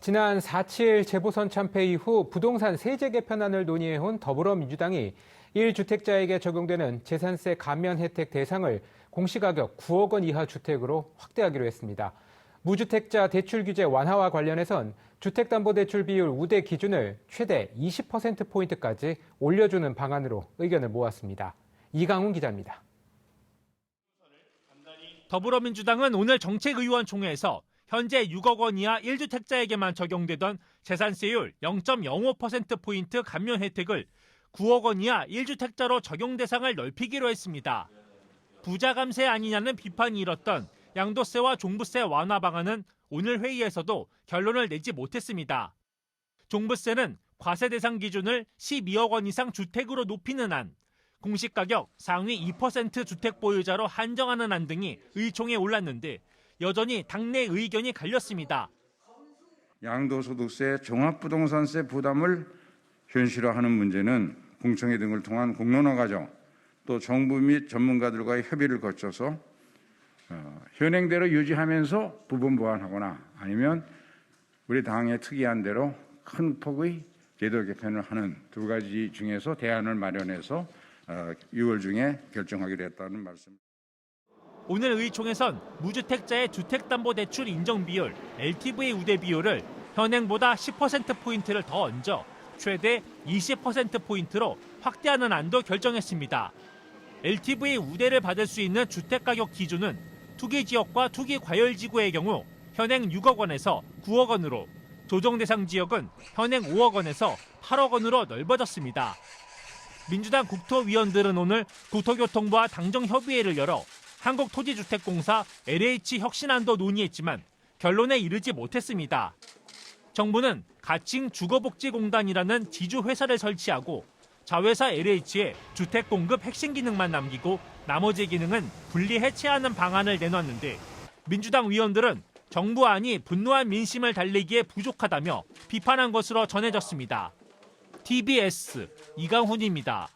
지난 4.7 재보선 참패 이후 부동산 세제 개편안을 논의해온 더불어민주당이 1주택자에게 적용되는 재산세 감면 혜택 대상을 공시가격 9억 원 이하 주택으로 확대하기로 했습니다. 무주택자 대출 규제 완화와 관련해선 주택담보대출 비율 우대 기준을 최대 20%포인트까지 올려주는 방안으로 의견을 모았습니다. 이강훈 기자입니다. 더불어민주당은 오늘 정책의원총회에서 현재 6억 원 이하 1주택자에게만 적용되던 재산세율 0.05%포인트 감면 혜택을 9억 원 이하 1주택자로 적용 대상을 넓히기로 했습니다. 부자 감세 아니냐는 비판이 일었던 양도세와 종부세 완화 방안은 오늘 회의에서도 결론을 내지 못했습니다. 종부세는 과세 대상 기준을 12억 원 이상 주택으로 높이는 안, 공시가격 상위 2% 주택 보유자로 한정하는 안 등이 의총에 올랐는데 여전히 당내 의견이 갈렸습니다. 양도소득세, 종합부동산세 부담을 현실화하는 문제는 공청회 등을 통한 공론화 과정, 또 정부 및 전문가들과의 협의를 거쳐서 어, 현행대로 유지하면서 부분 보완하거나 아니면 우리 당의 특이한 대로 큰 폭의 제도 개편을 하는 두 가지 중에서 대안을 마련해서 어, 6월 중에 결정하기로 했다는 말씀. 오늘 의총에선 무주택자의 주택담보대출 인정 비율, LTV 우대 비율을 현행보다 10%포인트를 더 얹어 최대 20%포인트로 확대하는 안도 결정했습니다. LTV 우대를 받을 수 있는 주택가격 기준은 투기 지역과 투기 과열 지구의 경우 현행 6억 원에서 9억 원으로 조정 대상 지역은 현행 5억 원에서 8억 원으로 넓어졌습니다. 민주당 국토위원들은 오늘 국토교통부와 당정협의회를 열어 한국토지주택공사 LH 혁신안도 논의했지만 결론에 이르지 못했습니다. 정부는 가칭 주거복지공단이라는 지주회사를 설치하고 자회사 LH에 주택 공급 핵심 기능만 남기고 나머지 기능은 분리 해체하는 방안을 내놨는데 민주당 위원들은 정부안이 분노한 민심을 달래기에 부족하다며 비판한 것으로 전해졌습니다. TBS 이강훈입니다.